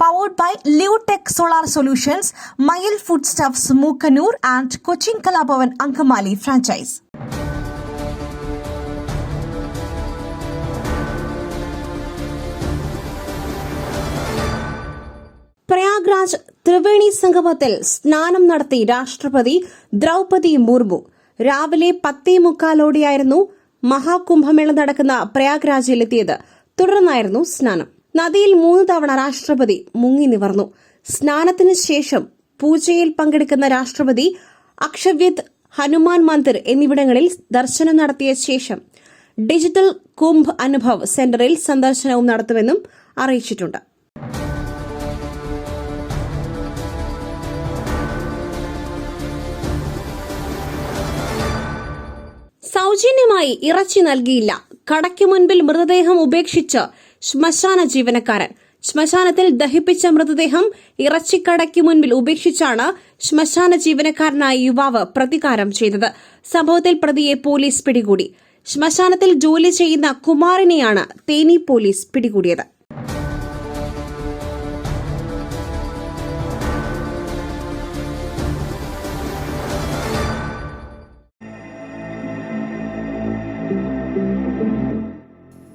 Powered by Leotech solar solutions Mayil food stuffs Mookkannoor and Cochin Kalabhavan Angamaly franchise Prayagraj Triveni സംഗമത്തിൽ സ്നാനം നടത്തി രാഷ്ട്രപതി ദ്രൗപതി മുർമു. രാവിലെ പത്തേ മുക്കാലോടെയായിരുന്നു മഹാകുംഭമേള നടക്കുന്ന പ്രയാഗ്രാജിലെത്തിയത്. തുടർന്നായിരുന്നു സ്നാനം. നദിയിൽ മൂന്ന് തവണ രാഷ്ട്രപതി മുങ്ങി നിവർന്നു. സ്നാനത്തിന് ശേഷം പൂജയിൽ പങ്കെടുക്കുന്ന രാഷ്ട്രപതി അക്ഷവ്യത് ഹനുമാൻ മന്ദിർ എന്നിവിടങ്ങളിൽ ദർശനം നടത്തിയ ശേഷം ഡിജിറ്റൽ കുംഭ് അനുഭവ് സെന്ററിൽ സന്ദർശനവും നടത്തുമെന്നും അറിയിച്ചിട്ടുണ്ട്. സൗജന്യമായി ഇറച്ചി നൽകിയില്ല. കടയ്ക്ക് മുൻപിൽ മൃതദേഹം ഉപേക്ഷിച്ച് ശ്മശാന ജീവനക്കാരൻ. ശ്മശാനത്തിൽ ദഹിപ്പിച്ച മൃതദേഹം ഇറച്ചിക്കടയ്ക്ക് മുൻപിൽ ഉപേക്ഷിച്ചാണ് ശ്മശാന ജീവനക്കാരനായ യുവാവ് പ്രതികാരം ചെയ്തത്. സംഭവത്തിൽ പ്രതിയെ പോലീസ് പിടികൂടി. ശ്മശാനത്തിൽ ജോലി ചെയ്യുന്ന കുമാറിനെയാണ് തേനി പോലീസ് പിടികൂടിയത്.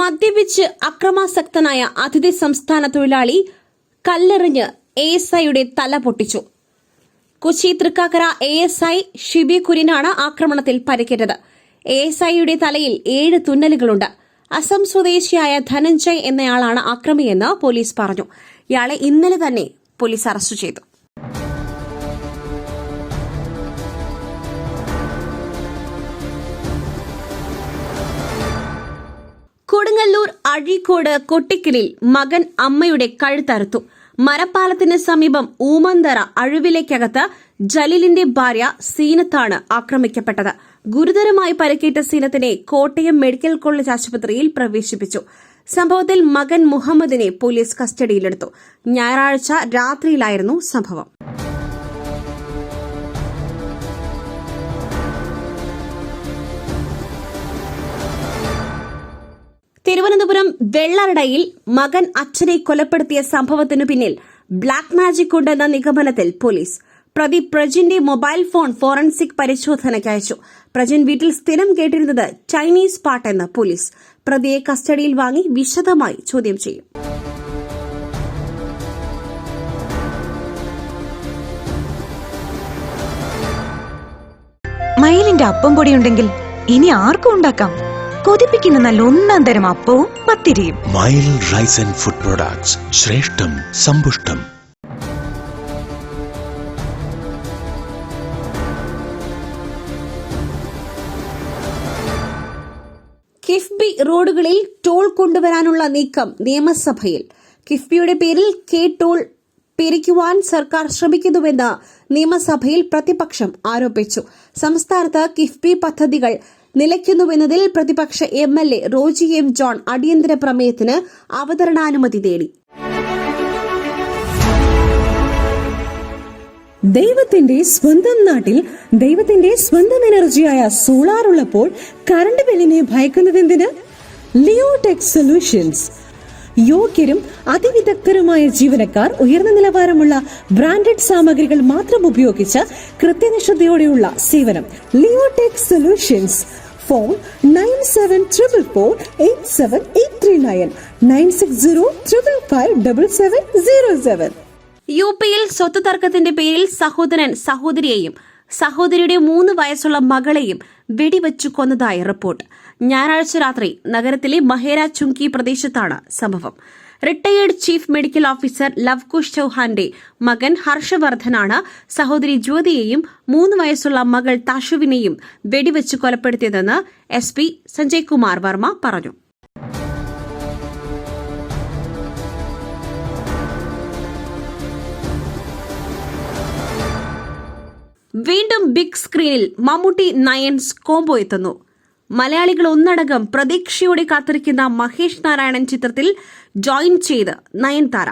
മദ്യപിച്ച് അക്രമാസക്തനായ അതിഥി സംസ്ഥാന തൊഴിലാളി കല്ലെറിഞ്ഞ് എ എസ് ഐയുടെ തല പൊട്ടിച്ചു. Kochi Thrikkakara A S I Shibi കുര്യനാണ് ആക്രമണത്തിൽ പരിക്കേറ്റത്. എ എസ് ഐയുടെ തലയിൽ ഏഴ് തുന്നലുകളുണ്ട്. അസം സ്വദേശിയായ ധനഞ്ജയ് എന്നയാളാണ് ആക്രമിയെന്ന് പോലീസ് പറഞ്ഞു. ഇയാളെ ഇന്നലെ തന്നെ പോലീസ് അറസ്റ്റ് ചെയ്തു. അഴീക്കോട് കൊട്ടിക്കലിൽ മകൻ അമ്മയുടെ കഴുത്തറുത്തു. മരപ്പാലത്തിന് സമീപം ഊമന്തറ അഴുവിലേക്കകത്ത് ജലീലിന്റെ ഭാര്യ സീനത്താണ് ആക്രമിക്കപ്പെട്ടത്. ഗുരുതരമായി പരിക്കേറ്റ സീനത്തിനെ കോട്ടയം മെഡിക്കൽ കോളേജ് ആശുപത്രിയിൽ പ്രവേശിപ്പിച്ചു. സംഭവത്തിൽ മകൻ മുഹമ്മദിനെ പോലീസ് കസ്റ്റഡിയിലെടുത്തു. ഞായറാഴ്ച രാത്രിയിലായിരുന്നു സംഭവം. തിരുവനന്തപുരം വെള്ളറടയിൽ മകൻ അച്ഛനെ കൊലപ്പെടുത്തിയ സംഭവത്തിനു പിന്നിൽ ബ്ലാക്ക് മാജിക് ഉണ്ടെന്ന നിഗമനത്തിൽ പോലീസ്. പ്രതി പ്രജിന്റെ മൊബൈൽ ഫോൺ ഫോറൻസിക് പരിശോധനയ്ക്ക് അയച്ചു. പ്രജിൻ വീട്ടിൽ സ്ഥിരം കേട്ടിരുന്നത് ചൈനീസ് പാട്ടെന്ന് പോലീസ്. പ്രതിയെ കസ്റ്റഡിയിൽ വാങ്ങി വിശദമായി ചോദ്യം ചെയ്യും. മയിലിന്റെ അപ്പം പൊടി ഉണ്ടെങ്കിൽ ഇനി ആർക്കും ഉണ്ടാക്കാം? കൊതിപ്പിക്കുന്ന നല്ല ഒന്നാം തരം അപ്പവും പത്തിരിയും. Mayil rice and food products ശ്രേഷ്ഠം സമ്പുഷ്ടം. കിഫ്ബി റോഡുകളിൽ ടോൾ കൊണ്ടുവരാനുള്ള നീക്കം നിയമസഭയിൽ. കിഫ്ബിയുടെ പേരിൽ കെ ടോൾ പിരിക്കുവാൻ സർക്കാർ ശ്രമിക്കുന്നുവെന്ന് നിയമസഭയിൽ പ്രതിപക്ഷം ആരോപിച്ചു. സംസ്ഥാനത്ത് കിഫ്ബി പദ്ധതികൾ നിലയ്ക്കുന്നുവെന്നതിൽ പ്രതിപക്ഷ M L A Roji M John അടിയന്തര പ്രമേയത്തിന് അവതരണാനുമതി തേടി ദൈവത്തിന്റെ സ്വന്തം നാട്ടിൽ ദൈവത്തിന്റെ സ്വന്തം എനർജിയായ സോളാർ ഉള്ളപ്പോൾ കറണ്ട് ബില്ലിനെ ഭയക്കുന്നതെന്തിന്? Leotech solutions. യോഗ്യരും അതിവിദഗ്ധരുമായ ജീവനക്കാർ ഉയർന്ന നിലവാരമുള്ള ബ്രാൻഡഡ് സാമഗ്രികൾ മാത്രം ഉപയോഗിച്ച് കൃത്യനിഷ്ഠതയോടെയുള്ള സേവനം. Leotech solutions phone nine seven triple four eight seven eight three nine nine six zero triple five double seven zero seven U പിയിൽ സ്വത്ത് തർക്കത്തിന്റെ പേരിൽ സഹോദരൻ സഹോദരിയെയും സഹോദരിയുടെ മൂന്ന് വയസ്സുള്ള മകളെയും വെടിവെച്ചു കൊന്നതായി റിപ്പോർട്ട്. ഞായറാഴ്ച രാത്രി നഗരത്തിലെ മഹേര ചുങ്കി പ്രദേശത്താണ് സംഭവം. Retired chief medical officer Lavkush ചൌഹാന്റെ മകൻ ഹർഷവർദ്ധനാണ് സഹോദരി ജ്യോതിയെയും മൂന്ന് വയസ്സുള്ള മകൾ താഷുവിനെയും വെടിവെച്ച് കൊലപ്പെടുത്തിയതെന്ന് എസ് സഞ്ജയ് കുമാർ വർമ്മ പറഞ്ഞു. വീണ്ടും ബിഗ് സ്ക്രീനിൽ മമ്മൂട്ടി നയൻസ് കോംബോ എത്തുന്നു. മലയാളികൾ ഒന്നടങ്കം പ്രതീക്ഷയോടെ കാത്തിരിക്കുന്ന മഹേഷ് നാരായണൻ ചിത്രത്തിൽ ജോയിൻ ചെയ്ത് നയൻതാര.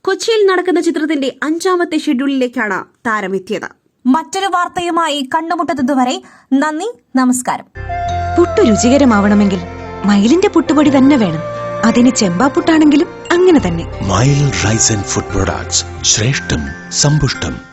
കൊച്ചിയിൽ നടക്കുന്ന ചിത്രത്തിന്റെ അഞ്ചാമത്തെ ഷെഡ്യൂളിലേക്കാണ് താരമെത്തിയത് മറ്റൊരു വാർത്തയുമായി കണ്ടുമുട്ടുന്നതുവരെ നന്ദി നമസ്കാരം. പുട്ടു രുചികരമാവണമെങ്കിൽ മയിലിന്റെ പുട്ടുപൊടി തന്നെ വേണം. അതിന് ചെമ്പാപ്പുട്ടാണെങ്കിലും അങ്ങനെ തന്നെ. Mayil rice and food products ശ്രേഷ്ഠം സമ്പുഷ്ടം.